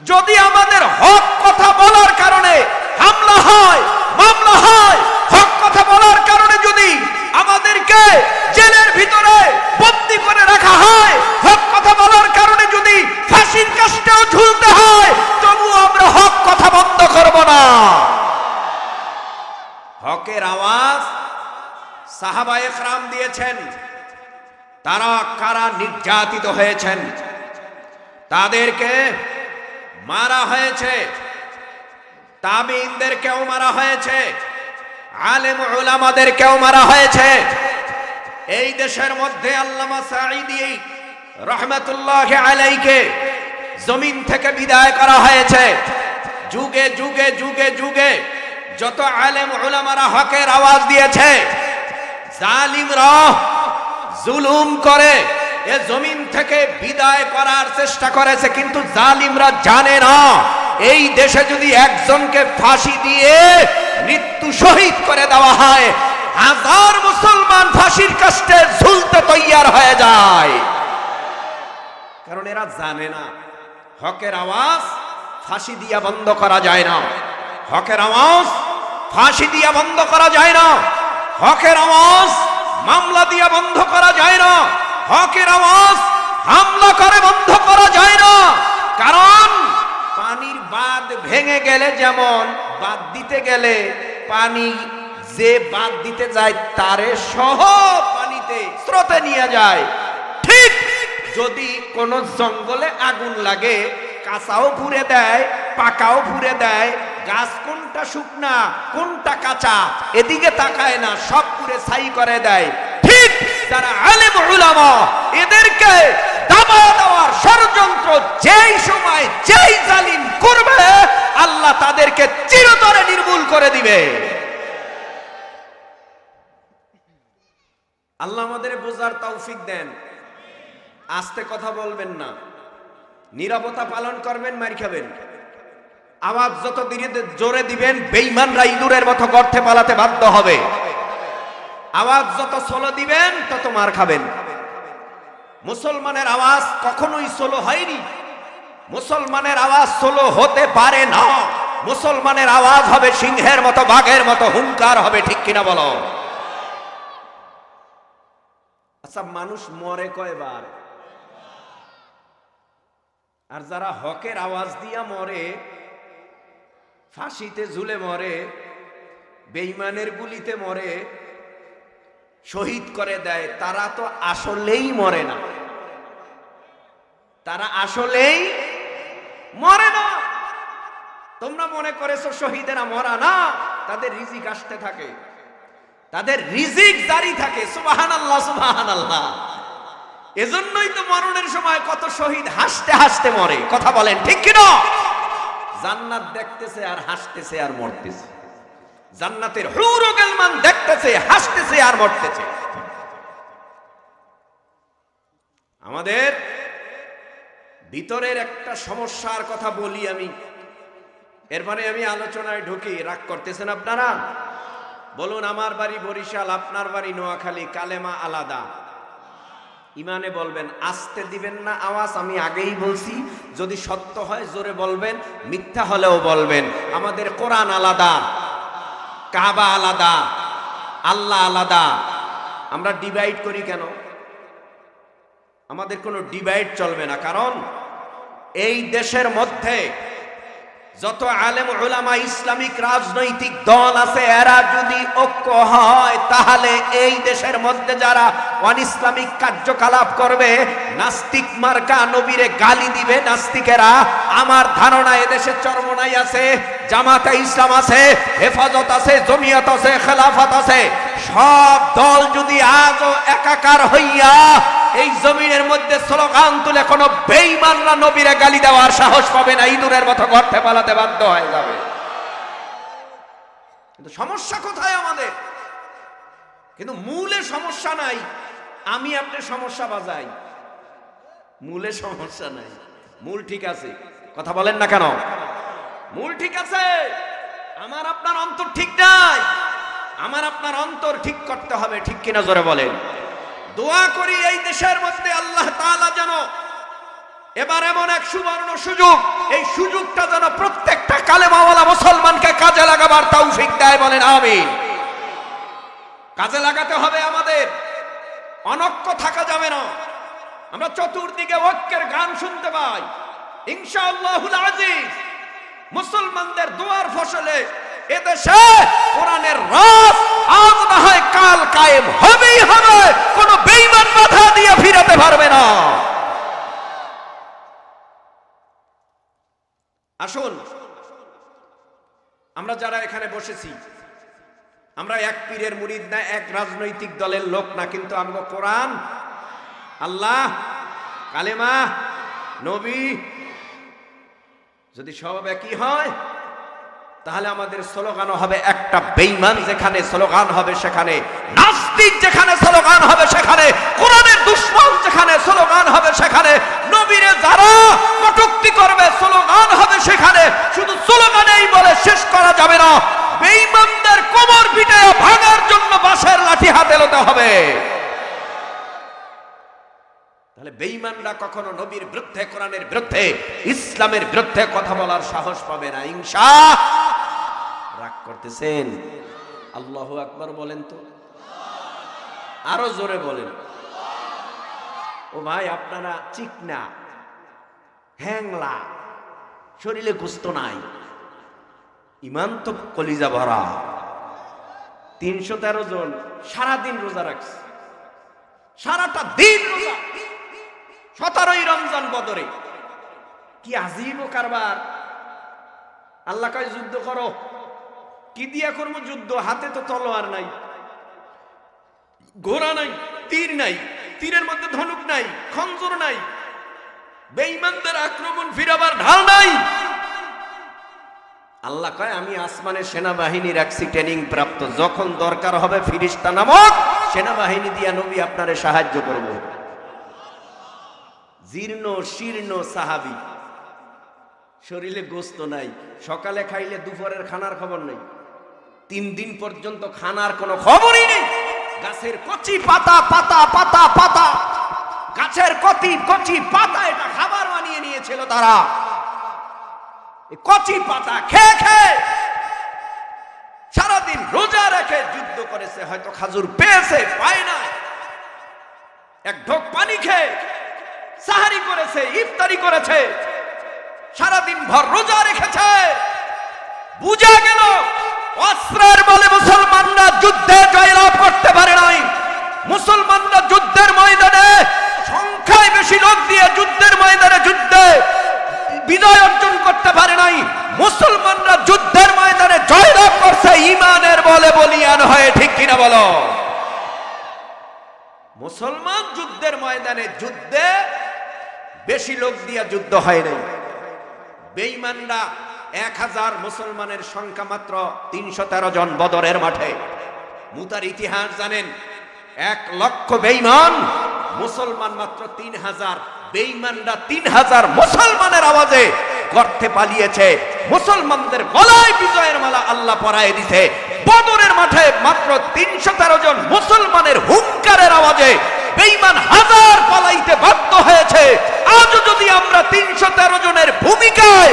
যদি আমাদের হক কথা বলার কারণে হামলা হয়, মামলা হয়, হক কথা বলার কারণে যদি আমাদেরকে জেলের ভিতরে বন্দি করে রাখা হয়, হক কথা বলার কারণে যদি ফাঁসির কাজটাও ঝুলতে হয় তবু আমরা হক কথা বন্ধ করব না। হকের আওয়াজ সাহাবা একরাম দিয়েছেন। তারা কারা নির্যাতিত হয়েছেন? তাদেরকে মারা হয়েছে। তাবিনদেরকেও মারা হয়েছে। আলেম ওলামাদেরকেও মারা হয়েছে। এই দেশের মধ্যে আল্লামা সাঈদি রহমতুল্লাহ আলাইকে জমিন থেকে বিদায় করা হয়েছে। যুগে যুগে যুগে যুগে যত আলেম ওলামারা হকের আওয়াজ দিয়েছে, জালিমরা জুলুম করে এ জমিন থেকে বিদায় করার চেষ্টা করেছে, কিন্তু জালিমরা জানে না। এই দেশে যদি একজনকে ফাঁসি দিয়ে মৃত্যু শহীদ করে দেওয়া হয়, হাজার মুসলমান ফাঁসির কাষ্টে ঝুলতে তৈয়ার হয়ে যায়। কারণ এরা জানে না, হকের আওয়াজ ফাঁসি দিয়া বন্ধ করা যায় না। হকের আওয়াজ ফাঁসি দিয়া বন্ধ করা যায় না। হকের আওয়াজ মামলা দিয়া বন্ধ করা যায় না। হকের আওয়াজ, হামলা করে বন্ধ করা যায় না। কারণ পানির বাঁধ ভেঙে গেলে যেমন বাদ দিতে গেলে পানি যে বাদ দিতে যায়, তারে সহ পানিতে স্রোতে নিয়ে যায়। ঠিক যদি কোন জঙ্গলে আগুন লাগে, কাঁচাও পুড়ে দেয়, পাকাও পুড়ে দেয়, গাছ কোনটা শুকনা, কোনটা কাঁচা, এদিকে তাকায় না, সব পুরে ছাই করে দেয়। যারা আলেম উলামা, এদেরকে দাবা দেওয়ার ষড়যন্ত্র যেই সময় যেই জালিম করবে, আল্লাহ তাদেরকে চিরতরে নির্মূল করে দিবে। আল্লাহ আমাদের বোঝার তৌফিক দেন। আস্তে কথা বলবেন না। নিরাপত্তা পালন করবেন, মার খাবেন। আওয়াজ যত দিনে জোরে দিবেন বেইমানরা ইঁদুরের মতো গর্তে পালাতে বাধ্য হবে। আওয়াজ যত সোলো দিবেন, তত মার খাবেন। মুসলমানের আওয়াজ কখনোই সোলো হয়নি। মুসলমানের আওয়াজ সোলো হতে পারে না। মুসলমানের আওয়াজ হবে সিংহের মতো, বাঘের মতো, হুঙ্কার হবে, ঠিক কিনা বলো? আচ্ছা মানুষ মরে কয়বার? আর যারা হকের আওয়াজ দিয়া মরে, ফাঁসিতে ঝুলে মরে বেইমানের গুলিতে মরে শহীদ করে দেয়, তারা তো আসলেই মরে না। তারা আসলেই মরে না। তোমরা মনে করেছ শহীদেরা মরা না? তাদের রিজিক আসতে থাকে। তাদের রিজিক জারি থাকে। সুবাহান আল্লাহ সুবাহান আল্লাহ এজন্যই তো মরণের সময় কত শহীদ হাসতে হাসতে মরে। কথা বলেন, ঠিক কিনা? জান্নাত দেখতেছে আর হাসতেছে আর মরতেছে। জান্নাতের হুরো গেলমান দেখতেছে, হাসতেছে আর মরতেছে। আমাদের ভিতরের একটা সমস্যার কথা বলি আমি। এরপরে আমি আলোচনায় ঢুকি, রাগ করতেছেন আপনারা? বলুন, আমার বাড়ি বরিশাল, আপনার বাড়ি নোয়াখালী, কালেমা আলাদা। ইমানে বলবেন, আসতে দিবেন না আওয়াজ, আমি আগেই বলছি, যদি সত্য হয় জোরে বলবেন, মিথ্যা হলেও বলবেন। আমাদের কোরআন আলাদা। কাবা আলাদা, আল্লাহ আলাদা। আমরা ডিভাইড করি কেন? আমাদের কোনো ডিভাইড চলবে না। কারণ এই দেশের মধ্যে যত আলেম ওলামা ইসলামিক রাজনৈতিক দল আছে, এরা যদি ঐক্য হয়, তাহলে এই দেশের মধ্যে যারা অন ইসলামিক কার্যকলাপ করবে, নাস্তিক মার্কা নবীরে গালি দিবে নাস্তিকেরা, আমার ধারণা এদেশে চরমনাই আছে, জামাতে ইসলাম আছে, হেফাজত আছে, জমিয়ত আছে, খেলাফত আছে। সব দল যদি আজও একাকার হইয়া এই জমিনের মধ্যে স্লোগান তুলে কোনো বেইমানরা নবীরে গালি দেওয়ার সাহস পাবে না, ইঁদুরের মতো গর্তে পালাতে বাধ্য হয়ে যাবে। কিন্তু সমস্যা কোথায় আমাদের? কিন্তু মূলে সমস্যা নাই, আমি আপনার সমস্যা বাজাই। মূলে সমস্যা নাই, মূল ঠিক আছে। কথা বলেন না কেন? মূল ঠিক আছে, আমার আপনার অন্তর ঠিক নাই, আমার আপনার অন্তর ঠিক করতে হবে, ঠিক কিনা জোরে বলেন। দোয়া করি এই দেশের মধ্যে আল্লাহ তাআলা যেন এবার এমন এক সুবর্ণ সুযোগ, এই সুযোগটা যেন প্রত্যেকটা কালেমাওয়ালা মুসলমানকে কাজে লাগাবার তৌফিক দেয় বলেন আমি কাজে লাগাতে হবে আমাদের। অনক্য থাকা যাবে না। আমরা চতুর্দিকে ঐক্যের গান শুনতে পাই। ইনশাআল্লাহুল আজিজ, মুসলমানদের দোয়ার ফসলে এদেশে কোরআনের রাত আজ না হয় কাল কায়েম হবেই হবে। কোনো বেঈমান বাধা দিয়ে ফিরাতে পারবে না। আসুন, আমরা যারা এখানে বসেছি, আমরা এক পীরের মুরিদ না, এক রাজনৈতিক দলের লোক না, কিন্তু আমরা কোরআন, আল্লাহ, কালেমা, নবী, যদি সব একই হয় তাহলে আমাদের স্লোগানও হবে একটা বেইমান যেখানে স্লোগান হবে সেখানে নাস্তিক যেখানে স্লোগান হবে সেখানে কোরআনের দুশ্মন যেখানে স্লোগান হবে সেখানে নবীরে যারা কটুক্তি করবে স্লোগান হবে সেখানে শুধু স্লোগানেই বলে শেষ করা যাবে না বেইমানদের কোমর পিটে ভাঙার জন্য বাঁশের লাঠি হাতে লতে হবে তাহলে কখনো নবীর বিরুদ্ধে, কোরআনের বিরুদ্ধে, ইসলামের বিরুদ্ধে কথা বলার সাহস পাবে না। ইনশা রাগ করতেছেন? আল্লাহ আকবার বলেন তো। আরও জোরে বলেন। ও ভাই, আপনারা চিকনা, হ্যাংলা, শরীরে গুস্ত নাই। ইমান তো কলিজা ভরা। তিনশো তেরো জন সারাদিন রোজা রাখছে। সারাটা দিন রোজা। সতেরোই রমজান বদরে। কি আজিব কারবার? আল্লাহ কয়, যুদ্ধ করো। কি দিয়া করব যুদ্ধ? হাতে তো তলোয়ার নাই, ঘোড়া নাই, তীর নাই, তীরের মধ্যে ধনুক নাই, খঞ্জর নাই, বেঈমানদের আক্রমণ ফিরাবার ঢাল নাই। আল্লাহ কয়, আমি আসমানের সেনাবাহিনী রাখছি, ট্রেনিং প্রাপ্ত। যখন দরকার হবে ফিরিস্তা নামক সেনাবাহিনী দিয়া নবী আপনারে সাহায্য করব। জীর্ণ, শীর্ণ সাহাবি। শরীরে গোস্ত নাই, সকালে খাইলে দুপুরের খানার খবর নেই। তিন দিন পর্যন্ত খানার কোনো খবরই নেই। গাছের কচি পাতা পাতা পাতা পাতা। গাছের কচি কচি পাতা এটা খাবার বানিয়ে নিয়েছিল তারা। কচি পাতা খেয়ে খেয়ে সারাদিন রোজা রেখে যুদ্ধ করেছে, হয়তো খাজুর পেয়েছে, পায় না এক ঢোক পানি খেয়ে সাহারি করেছে, ইফতারি করেছে। সারাদিন ভর রোজা রেখেছে। বুঝা গেল, অস্ত্রের বলে মুসলমানরা যুদ্ধে জয়লাভ করতে পারে নাই। মুসলমানরা যুদ্ধের ময়দানে, সংখ্যায় বেশি লোক দিয়ে যুদ্ধের ময়দানে যুদ্ধে বিজয় অর্জন করতে পারে নাই। মুসলমানরা যুদ্ধের ময়দানে জয়লাভ করছে ইমানের বলে বলিয়ান হয়ে, ঠিক কিনা বলো? মুসলমান যুদ্ধের ময়দানে যুদ্ধে বেশি লোক দিয়া যুদ্ধ হয় নাই। বেঈমানরা এক হাজার মুসলমানের সংখ্যা মাত্র তিনশো তেরো জন বদরের মাঠে। মুতার ইতিহাস জানেন, এক লক্ষ বেঈমান, মুসলমান মাত্র তিন হাজার। বেঈমানরা তিন হাজার মুসলমানের আওয়াজে গর্তে পালিয়েছে। মুসলমানদের গলায় বিজয়ের মালা আল্লাহ পরায় দিছে। বদরের মাঠে মাত্র তিনশো তেরো জন মুসলমানের হুঙ্কারের আওয়াজে বেঈমান হাজার পালাইতে বাধ্য হয়েছে। আজও যদি আমরা তিনশো তেরো জনের ভূমিকায়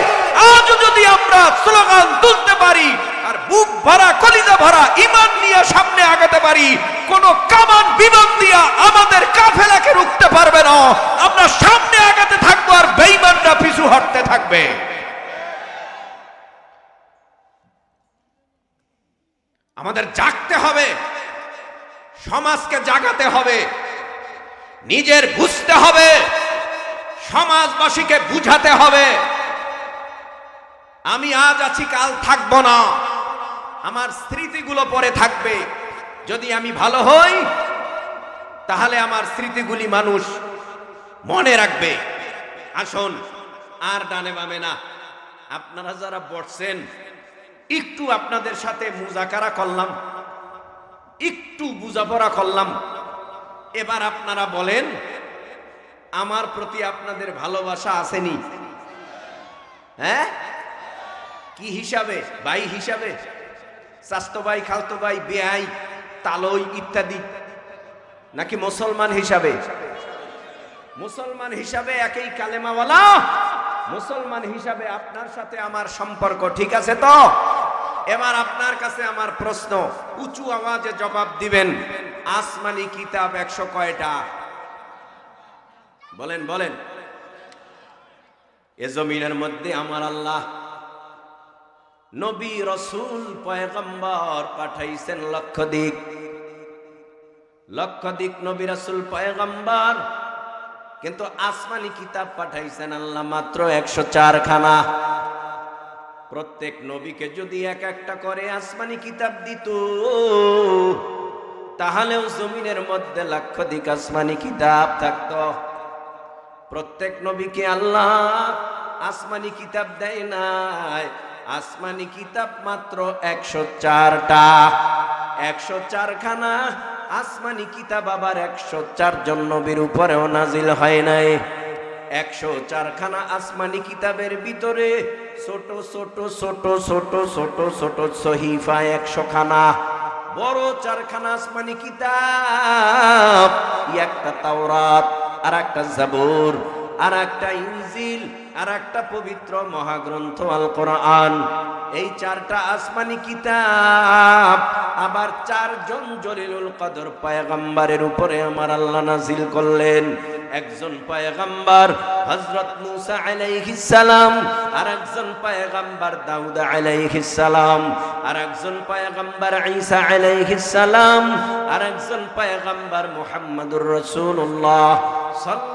আজও যদি আমরা স্লোগান তুলতে পারি, আর বুক ভরা, কলিজা ভরা ইমান নিয়ে সামনে আগাতে পারি, কোন কামান বিমান দিয়া আমাদের কাফেলাকে রুখতে পারবে না। আমরা সামনে আগাতে থাকব আর বেঈমানরা পিছু হটতে থাকবে। আমাদের জাগতে হবে, সমাজকে জাগাতে হবে নিজের বুঝতে হবে। সমাজবাসীকে বুঝাতে হবে। আমি আজ আছি, কাল থাকব না। আমার স্মৃতিগুলো পরে থাকবে। যদি আমি ভালো হই, তাহলে আমার স্মৃতিগুলি মানুষ মনে রাখবে। আসুন, আর ডানে বামে না। আপনারা যারা বসছেন, একটু আপনাদের সাথে মুজাকারা করলাম। একটু বুঝাপড়া করলাম। এবার আপনারা বলেন, আমার প্রতি আপনাদের ভালোবাসা আসেনি। হ্যাঁ? কি হিসাবে? ভাই হিসাবে? স্বাস্থ্য ভাই খালতো ভাই বেআই, তালই ইত্যাদি। নাকি মুসলমান হিসাবে? মুসলমান হিসাবে একই কালেমাওয়ালা? মুসলমান হিসাবে আপনার সাথে আমার সম্পর্ক, ঠিক আছে তো? এবার আপনার কাছে আমার প্রশ্ন, উঁচু আওয়াজে জবাব দিবেন। আসমানি কিতাব একশো কয়টা? বলেন বলেন। এ জমিনের মধ্যে আমার আল্লাহ নবী রসুল পয়গম্বর পাঠাইছেন লক্ষ দিক লক্ষ দিক নবী রসুল পয়গম্বর কিন্তু আসমানি কিতাব পাঠাইছেন আল্লাহ মাত্র একশো চার খানা প্রত্যেক নবীকে যদি এক একটা করে আসমানি কিতাব দিত তাহলেও জমিনের মধ্যে লক্ষাধিক আসমানি কিতাব থাকত। প্রত্যেক নবীকে আল্লাহ আসমানি কিতাব দেয় নাই। আসমানি কিতাব মাত্র একশো চারটা। একশো চারখানা আসমানি কিতাব আবার একশো চার জন নবীর উপরেও নাজিল হয় নাই। একশো চারখানা আসমানি কিতাবের ভিতরে ছোট ছোট ছোট ছোট ছোট ছোট সহিফা একশো খানা বড় চারখানা আসমানি কিতাব একটা তাওরাত আর একটা জাবুর আর একটা ইনজিল আর একটা পবিত্র মহাগ্রন্থ আল কোরআন এই চারটা আসমানি কিতাব। আবার চারজন জলিলুল কদর পায়গাম্বারের উপরে আমার আল্লাহ নাজিল করলেন। একজন পায়গাম্বার হযরত মুসা আলাইহিস সালাম আর একজন পায়গাম্বার দাউদ আলাইহিস সালাম আর একজন পায়গাম্বার ঈসা আলাইহিস সালাম আর একজন পায়গাম্বার মুহাম্মদুর রাসূলুল্লাহ। সাল্লাল্লাহু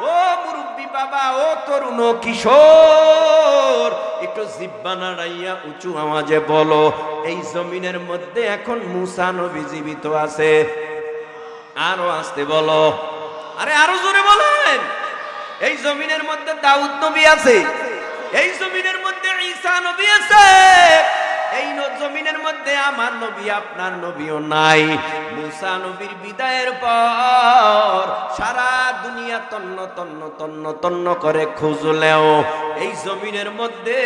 ও মুরব্বী বাবা, ও তরুণ কিশোর, একটু জিব্বা নাড়াইয়া উঁচু আওয়াজে বলো, এই জমিনের মধ্যে এখন মুসা নবী জীবিত আছে? আরও আসতে বলো। আরে আরও জোরে বলেন। এই জমিনের মধ্যে দাউদ নবী আছে। এই জমিনের মধ্যে ঈসা নবী আছে। এই জমিনের মধ্যে আমার নবী, আপনার নবীও নাই। মুসা নবীর বিদায়ের পর সারা দুনিয়া তন্ন তন্ন তন্ন তন্ন করে খুঁজলেও এই জমিনের মধ্যে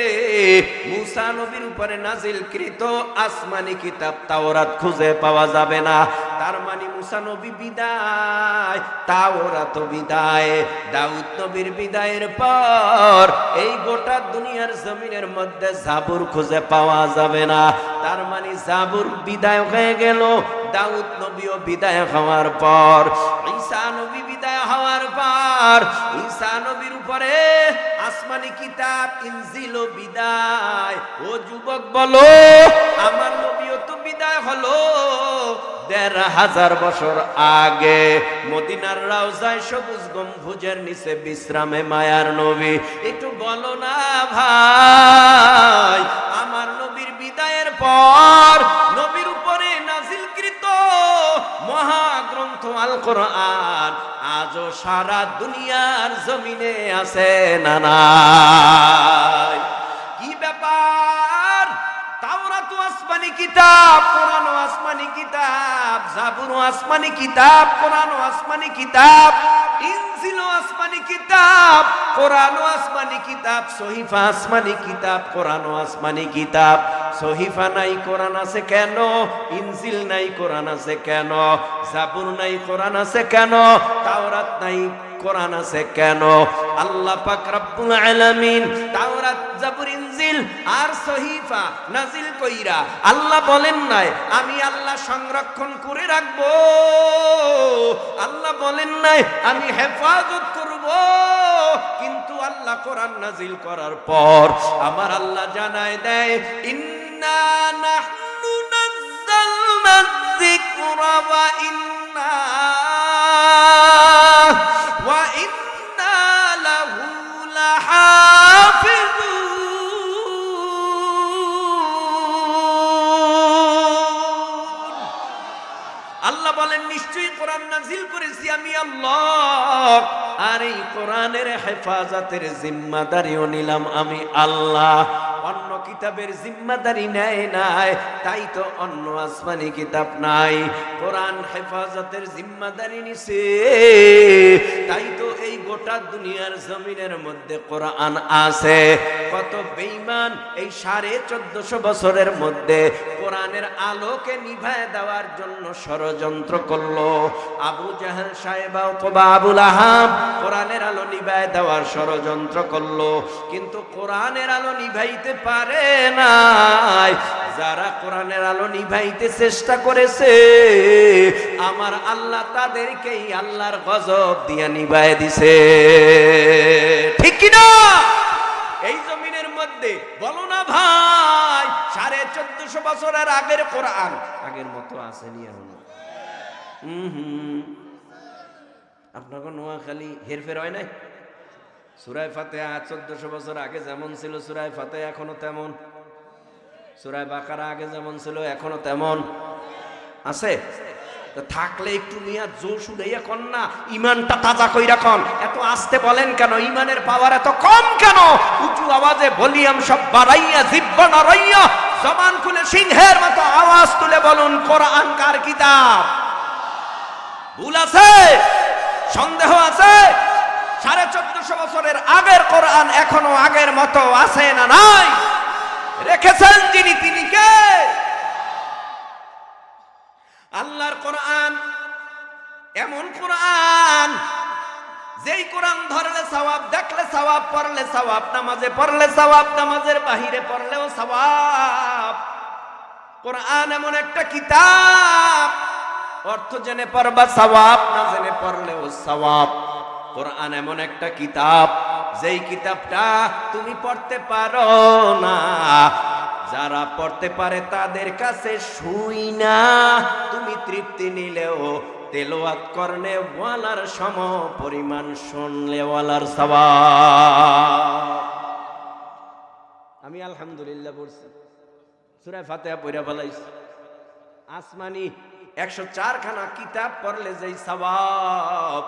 মুসা নবীর উপরে নাজিল কৃত আসমানি কিতাব তাওরাত খুঁজে পাওয়া যাবে না। তার মানে মুসা নবী বিদায় তাওরাত বিদায়, দাউদ নবীর বিদায়ের পর এই গোটা দুনিয়ার জমিনের মধ্যে জাবুর খুঁজে পাওয়া যাবে না। তার মানে জাবুর বিদায় হয়ে গেল। দাউদ নবীও বিদায় হওয়ার পর, ঈসা নবী বিদায় হওয়ার পর, ঈসা নবীর উপরে আসমানি কিতাব ইনজিল বিদায়। ও যুবক বলো, আমার নবীও তো বিদায় হলো দেড় হাজার বছর আগে। মদিনার রাউজায় সবুজ গম্বুজের নিচে বিশ্রামে মায়ার নবী। একটু বলো না ভাই, আমার নবীর বিদায়ের পর নবীর উপরে নাজিলকৃত মহাগ্রন্থ আল কোরআন আজও সারা দুনিয়ার জমিনে আছে না কিতাব, কোরআন আসমানি কিতাব, জাবুর আসমানি কিতাব, কোরআন আসমানি কিতাব, ইনজিল আসমানি কিতাব, কোরআন আসমানি কিতাব, সহিফা আসমানি কিতাব, কোরআন আসমানি কিতাব। সহিফা নাই, কোরআন আছে কেন? ইনজিল নাই, কোরআন আছে কেন? জাবুর নাই, কোরআন আছে কেন? তাওরাত নাই, কোরআন আছে কেন? আল্লাহ পাক রব্বুল আলামিন তাওরাত, জাবুর আর সহিফা নাজিল কইরা, আল্লাহ বলেন নাই, আমি আল্লাহ সংরক্ষণ করে রাখব। আল্লাহ বলেন নাই, আমি হেফাজত করব। কিন্তু আল্লাহ কোরআন নাজিল করার পর আমার আল্লাহ জানায় দেয়, ইন্না নাহনু নাজ্জালনা যিকরা ওয়া নিশ্চয়ই কোরআন নাজিল করেছি আমি আল্লাহ। আর এই কোরআনের হেফাজতের জিম্মাদারিও নিলাম আমি আল্লাহ। অন্য কিতাবের জিম্মাদারি নেয় নাই, তাই তো অন্য আসমানি কিতাব নাই। কোরআন হেফাজতের জিম্মাদারি নিছে, তাই তো এই গোটা দুনিয়ার জমিনের মধ্যে কোরআন আছে। কত বেঈমান এই সাড়ে চোদ্দশো বছরের মধ্যে কোরআনের আলোকে নিভায় দেওয়ার জন্য ষড়যন্ত্র করল। আবু জাহাল সাহেব অথবা আবুল আহাব কোরআনের আলো নিভায় দেওয়ার ষড়যন্ত্র করল। কিন্তু কোরআনের আলো নিভাইতে পারে নাই। যারা কোরআনের আলো নিভাইতে চেষ্টা করেছে, আমার আল্লাহ তাদেরকেই আল্লাহর গজব দিয়া নিভায় দিছে। ঠিক কিনা? এই জমিনের মধ্যে বলো না ভাই। সাড়ে চোদ্দশো বছরের আগের কোরআন। আগের মতো আসেনি এখন। হুম। আপনাকে নোয়াখালী হেরফের হয় নাই? সুরায় ফাতে চোদ্দশো বছর আগে যেমন ছিল, সুরায় ফাতে এখনও তেমন। সুরায় বাকারা আগে যেমন ছিল, এখনও তেমন। আছে? থাকলে একটু মিয়া জোর শুধাইয়া কন না, ইমানটা তাজা কই রাখন এত আসতে বলেন কেন? ইমানের পাওয়ার এত কম কেন? উঁচু আওয়াজে ভলিউম সব বাড়াইয়া, জিব্বা নড়াইয়া জবান খুলে সিংহের মতো আওয়াজ তুলে বলুন, কোরআন কার কিতাব? ভুল আছে? সন্দেহ আছে? সাড়ে চোদ্দশো বছরের আগের কোরআন এখনও আগের মতো আছে না নাই? রেখেছেন যিনি, তিনি কে? আল্লাহর কোরআন, এমন কোরআন যেই কোরআন ধরলে সওয়াব, দেখলে সওয়াব, পড়লে সওয়াব, নামাজে পড়লে সওয়াব, নামাজের বাহিরে পড়লেও সওয়াব। কোরআন এমন একটা কিতাব, অর্থ জেনে পড়বা সওয়াব, না জেনে পড়লেও সওয়াব। কোরআন এমন একটা কিতাব, যেই কিতাবটা তুমি পড়তে পারো না। যারা পড়তে পারে তাদের কাছে শুই না, তুমি তৃপ্তি নিলেও তেলোয়াত করলে ওয়ালার সম পরিমাণ শুনলে ওয়ালার আমি আলহামদুলিল্লাহ বলছি সুরায় ফাতেহা পড়া ফেলাইছি। আসমানি একশো চারখানা কিতাব পড়লে যেই সওয়াব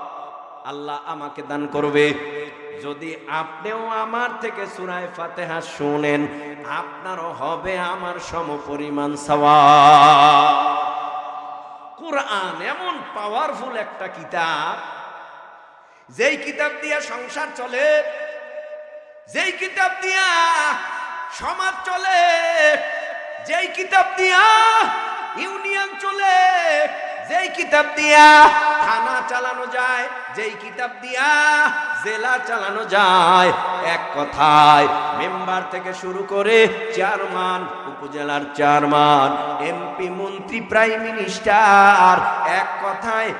আল্লাহ আমাকে দান করবে। যদি আপনিও আমার থেকে সুরায় ফাতেহা শুনেন, আপনারও হবে আমার সম পরিমাণ সওয়াব। কোরআন, এমন পাওয়ারফুল একটা কিতাব, যেই কিতাব দিয়া সংসার চলে, যেই কিতাব দিয়া সমাজ চলে, যেই কিতাব দিয়া ইউনিয়ন চলে যেই কিতাব দিয়া থানা চালানো যায়, যেই কিতাব দিয়া জেলা চালানো যায়, এক কথায় মেম্বার থেকে শুরু করে চেয়ারম্যান, উপজেলার চেয়ারম্যান, এমপি, মন্ত্রী, প্রাইম মিনিস্টার, এক কথায়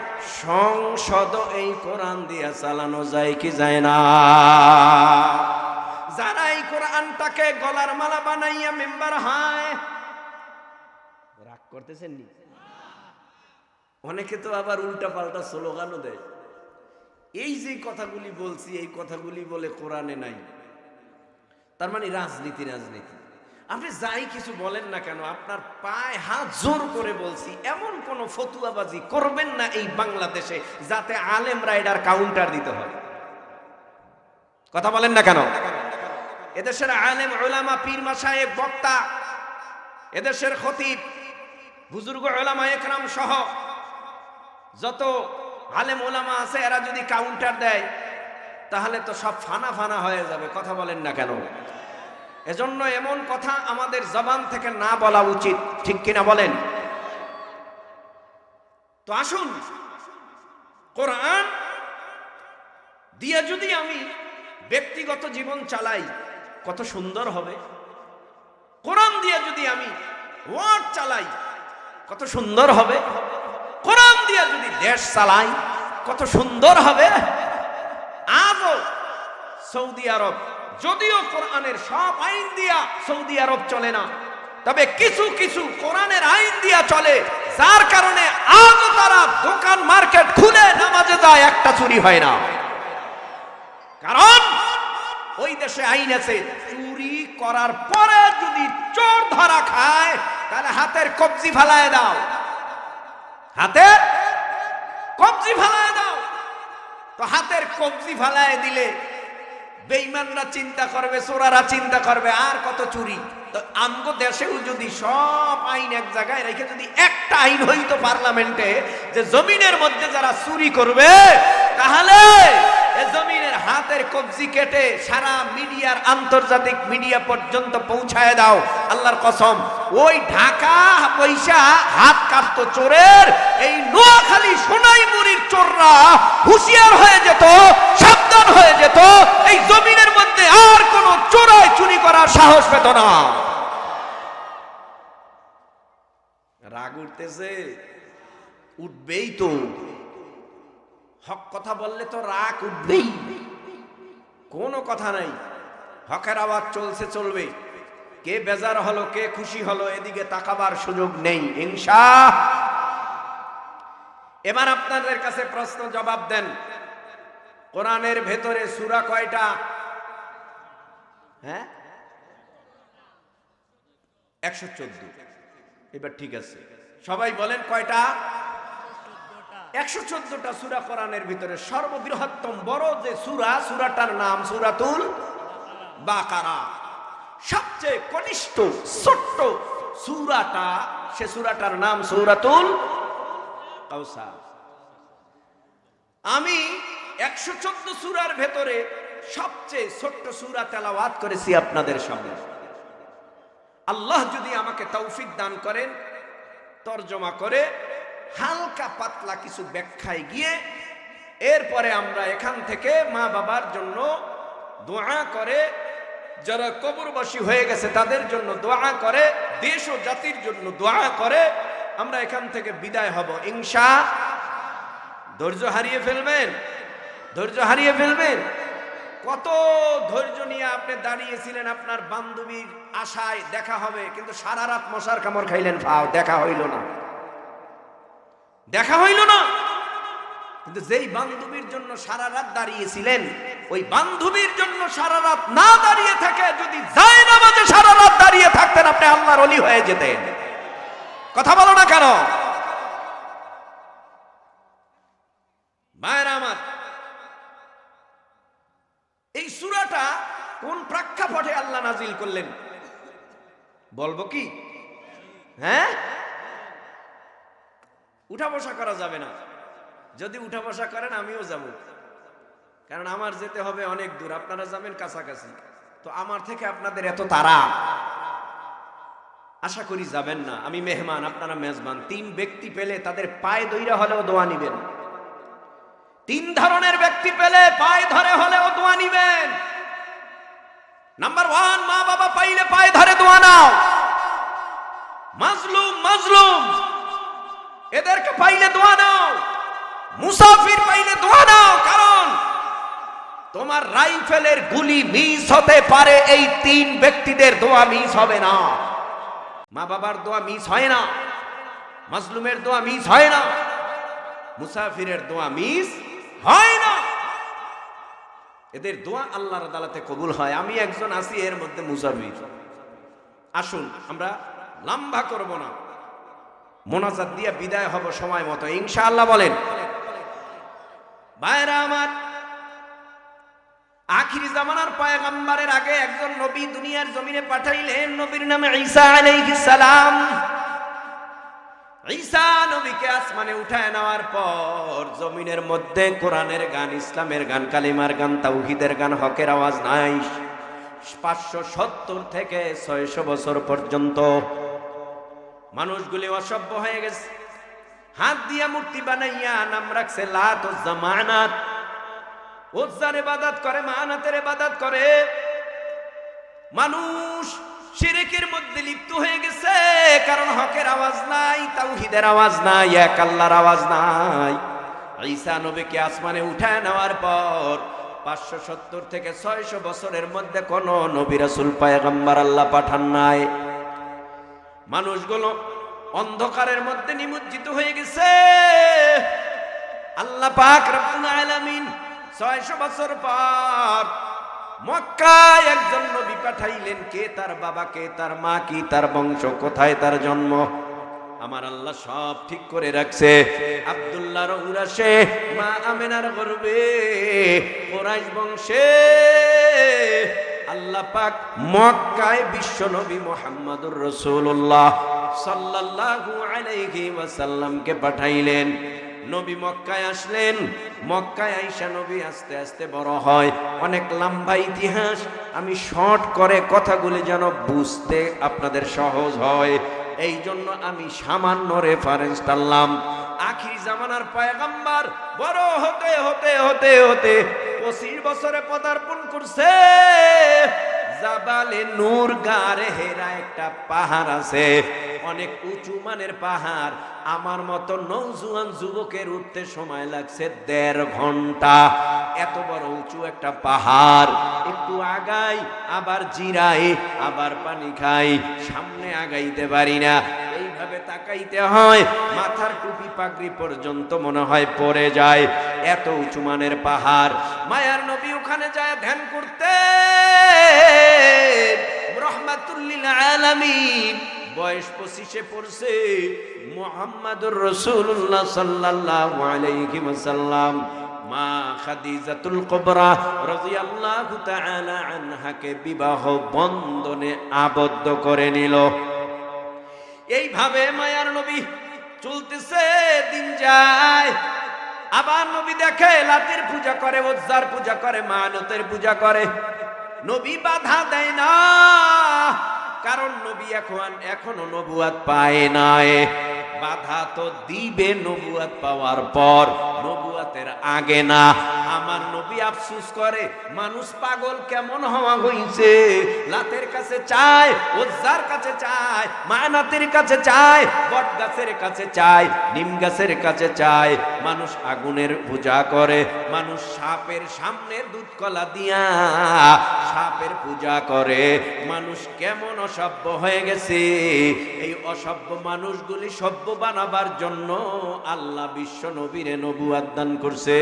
সংসদ এই কোরআন দিয়া চালানো যায় কি যায় না? যারা এই কোরআনটাকে গলার মালা বানাইয়া মেম্বার হয়, রাগ করতেছেন নি? অনেকে তো আবার উল্টা পাল্টা স্লোগানও দেয়। এই যে কথাগুলি বলছি, এই কথাগুলি বলে কোরআনে নাই। তার মানে রাজনীতি রাজনীতি। আপনি যাই কিছু বলেন না কেন, আপনার পায়ে হাত জোর করে বলছি, এমন কোন ফতুয়াবাজি করবেন না এই বাংলাদেশে যাতে আলেম রাইডার কাউন্টার দিতে হয়। কথা বলেন না কেন? এদেশের আলেম, ওলামা, পীর মাসায়েব বক্তা, এদেশের খতিব, বুজুর্গ, ওলামা, একরাম সহ যত আলেম ওলামা আছে, এরা যদি কাউন্টার দেয়, তাহলে তো সব ফানা ফানা হয়ে যাবে, কথা বলেন না কেন? এজন্য এমন কথা আমাদের জবান থেকে না বলা উচিত, ঠিক কিনা বলেন? তো আসুন, কোরআন দিয়ে যদি আমি ব্যক্তিগত জীবন চালাই, কত সুন্দর হবে। কোরআন দিয়ে যদি আমি ওয়ার্ড চালাই, কত সুন্দর হবে। দিয়ে যদি দেশ চালাই কত সুন্দর হবে। আজও সৌদি আরব, যদিও কোরআনের সব আইন দিয়া সৌদি আরব চলে না, তবে কিছু কিছু কোরআনের আইন দিয়া চলে, যার কারণে আজও তারা দোকান মার্কেট খুলে নামাজে যায়, একটা চুরি হয় না। কারণ ওই দেশে আইন আছে, চুরি করার পরে যদি চোর ধরা খায়, তাহলে হাতের কবজি ফালায় দাও। হাতে কবজি ফালায় দাও। তো হাতের কবজি ফালায় দিলে বেইমানরা চিন্তা করবে, চোরারা চিন্তা করবে, আর কত চুরি? তো আমগো দেশেও যদি সব আইন এক জায়গায় রেখে যদি একটা আইন হইতো পার্লামেন্টে, যে জমিনের মধ্যে যারা চুরি করবে, তাহলে জমিনের হাতের কবজি কেটে সারা মিডিয়ার আন্তর্জাতিক মিডিয়া পর্যন্ত পৌঁছায় দাও। আল্লাহর কসম, ওই ঢাকা পয়সা হাত কাটতো চোরের, এই নোয়াখালী সোনাইমুড়ির চোররা হুঁশিয়ার হয়ে যেত, সাবধান হয়ে যেত, এই জমিনের মধ্যে আর কোনো চোরাই চুরি করার সাহস পেত না। রাগ উঠতেছে, উঠবেই তো। হক কথা বললে তো রাগ উঠবেই। কোনো কথা নাই। হকের আওয়াজ চলছে, চলবে। কে বেজার হলো, কে খুশি হলো, এদিকে তাকাবার সুযোগ নেই হিংসা এবার আপনাদের কাছে প্রশ্ন জবাব দেন। কোরআনের ভেতরে সুরা কয়টা? হ্যাঁ? একশো চোদ্দ। এবার ঠিক আছে। সবাই বলেন কয়টা? একশো চোদ্দটা সুরা কোরআনের ভিতরে সর্ববৃহত্তম বড় যে সুরা, সুরাটার নাম সুরাতুল বাকারা। সবচেয়ে কনিষ্ঠ, ছোট্ট সুরাটা, সে সুরাটার নাম সুরাতুল আমি একশো চোদ্দ সুরার ভেতরে সবচেয়ে ছোট্ট সুরা তেলাওয়াত করেছি আপনাদের সামনে। আল্লাহ যদি আমাকে তৌফিক দান করেন, তর্জমা করে হালকা পাতলা কিছু ব্যাখ্যায় গিয়ে এরপরে আমরা এখান থেকে মা বাবার জন্য দোয়া করে, যারা কবরবাসী হয়ে গেছে তাদের জন্য দোয়া করে, দেশ ও জাতির জন্য দোয়া করে, আমরা এখান থেকে বিদায় হব। ইনশা, ধৈর্য হারিয়ে ফেলবেন, ধৈর্য হারিয়ে ফেলবেন। কত ধৈর্য নিয়ে আপনি দাঁড়িয়েছিলেন আপনার বান্ধবীর আশায় দেখা হবে, কিন্তু সারা রাত মশার কামড় খাইলেন ফাও দেখা হইল না। দেখা হইল না। কিন্তু যেই বান্ধবীর জন্য সারা রাত দাঁড়িয়েছিলেন, ওই বান্ধবীর জন্য সারা রাত না দাঁড়িয়ে থাকে যদি যায় না মাঝে সারা রাত দাঁড়িয়ে থাকতেন, আপনি আল্লাহর অলি হয়ে যেতেন। কথা বলো না কেন? মায়ের আমার, এই সুরাটা কোন প্রেক্ষাপটে আল্লাহ নাজিল করলেন? বলব কি? হ্যাঁ? উঠা বসা করা যাবে না। যদি উঠা বসা করেন, আমিও যাব। কারণ আমার যেতে হবে অনেক দূর, আপনারা যাবেন কাছাকাছি। তো আমার থেকে আপনাদের এত তারা আশা করি যাবেন না। আমি মেহমান, আপনারা মেজবান। তিন ব্যক্তি পেলে তাদের পায়ে দইরা হলেও দোয়া নিবেন। তিন ধরনের ব্যক্তি পেলে পায়ে ধরে হলেও দোয়া নিবেন। নাম্বার ওয়ান মা বাবা পাইলে পায়ে ধরে দোয়া নাও মাজলুম মাজলুম এদেরকে পাইলে দোয়া নাও মুসাফির পাইলে দোয়া নাও কারণ তোমার রাইফেলের গুলি মিস হতে পারে, এই তিন ব্যক্তিদের দোয়া মিস হবে না। মা বাবার দোয়া মিস হয় না, মাজলুমের দোয়া মিস হয় না, মুসাফিরের দোয়া মিস হয় না। এদের দোয়া আল্লাহর আদালতে কবুল হয়। আমি একজন আছি, এর মধ্যে মুসাফির। আসুন, আমরা লম্বা করব না। মোনাজাত দিয়ে বিদায় হব সময় মতো। ইনশাআল্লাহ বলেন, ভাইরা আমার আখিরি জামানার পয়গম্বরের আগে একজন নবী দুনিয়ার জমিনে পাঠাইলেন, নবীর নামে ঈসা আলাইহিস সালাম। ঈসা নবীকে আসমানে উঠায় নেওয়ার পর জমিনের মধ্যে কোরআনের গান, ইসলামের গান, কালিমার গান, তাওহীদের গান, হকের আওয়াজ নাই। পাঁচশো সত্তর থেকে ছয়শো বছর পর্যন্ত মানুষগুলি অসভ্য হয়ে গেছে। হাত দিয়া মূর্তি বানাইয়া নাম রাখছে লাত ও জামানাত। উজ্জার ইবাদত করে, মানাতের ইবাদত করে। মানুষ শিরিকের মধ্যে লিপ্ত হয়ে গেছে, কারণ হকের আওয়াজ নাই, তাওহীদের আওয়াজ নাই, এক আল্লাহর আওয়াজ নাই। ঈসা নবীকে আসমানে উঠায় নেওয়ার পর পাঁচশো সত্তর থেকে ছয়শো বছরের মধ্যে কোন নবী রাসূল, পায়গম্বর আল্লাহ পাঠান নাই। মানুষগুলো অন্ধকারের মধ্যে নিমজ্জিত হয়ে গেছে। আল্লাহ পাক রব্বুল আলামিন ছয়শো বছর পর মক্কায় একজন নবী পাঠাইলেন, কে তার বাবা, কে তার মা, কি তার বংশ, কোথায় তার জন্ম? আমার আল্লাহ সব ঠিক করে রাখছে। আব্দুল্লাহর উরাসে মা আমেনার গর্বে, কোরাইশ বংশে। আল্লাহ পাক মক্কায় বিশ্ব নবী মোহাম্মদুর রসুল্লাহ সাল্লাল্লাহু আলাইহি ওয়াসাল্লামকে পাঠাইলেন। নবী মক্কায় আসলেন। মক্কায় আইসা নবী আস্তে আস্তে বড় হয়। অনেক লম্বা ইতিহাস। আমি শর্ট করে কথাগুলি যেন বুঝতে আপনাদের সহজ হয়। এই জন্য আমি সামান্য রেফারেন্স টানলাম। আখির জামানার পয়গাম্বার বড় হতে হতে হতে হতে পঁচিশ বছরে পদার্পণ করছে। জাবালে নূর গারে হেরা একটা পাহাড় আছে। অনেক উঁচু মানের পাহাড়। আমার মতো নৌজুয়ান যুবকের উঠতে সময় লাগছে দেড় ঘণ্টা। এত বড় উঁচু একটা পাহাড়। একটু আগাই, আবার জিরাই, আবার পানি খাই। সামনে আগাইতে পারি না। এইভাবে তাকাইতে হয়, মাথার টুপি পাগড়ি পর্যন্ত মনে হয় পড়ে যায়। এত উঁচু মানের পাহাড়। মায়ার নবী ওখানে যায় ধ্যান করতে বয়স পঁচিশে পড়ছে মোহাম্মদুর রসুল্লাহ মা খাদিজাতুল কুবরা রাদিয়াল্লাহু তাআলা আনহাকে বিবাহ বন্ধনে আবদ্ধ করে নিল। এইভাবে মায়ার নবী চলতেছে, দিন যায়। আবার নবী দেখে, লাতির পূজা করে, ওজ্জার পূজা করে মানতের পূজা করে। নবী বাধা দেয় না, কারণ নবী এখন এখনও নবুয়াত পায় নাই। বাধা তো দিবে নবুয়াত পাওয়ার পর, নবুয়াতের আগে না। আমার নবী আফসুস করে, মানুষ পাগল কেমন হওয়া হইছে? লাতের কাছে চায়, ওজ্জার কাছে চায় মানাতের কাছে চায় বট গাছের কাছে চায় নিম গাছের কাছে চায়। মানুষ আগুনের পূজা করে, মানুষ সাপের সামনে দুধ কলা দিয়া সাপের পূজা করে। মানুষ কেমন অসভ্য হয়ে গেছে? এই অসভ্য মানুষগুলি সভ্য বানাবার জন্য আল্লাহ বিশ্ব নবীরে নবুয়াদ দান করছে।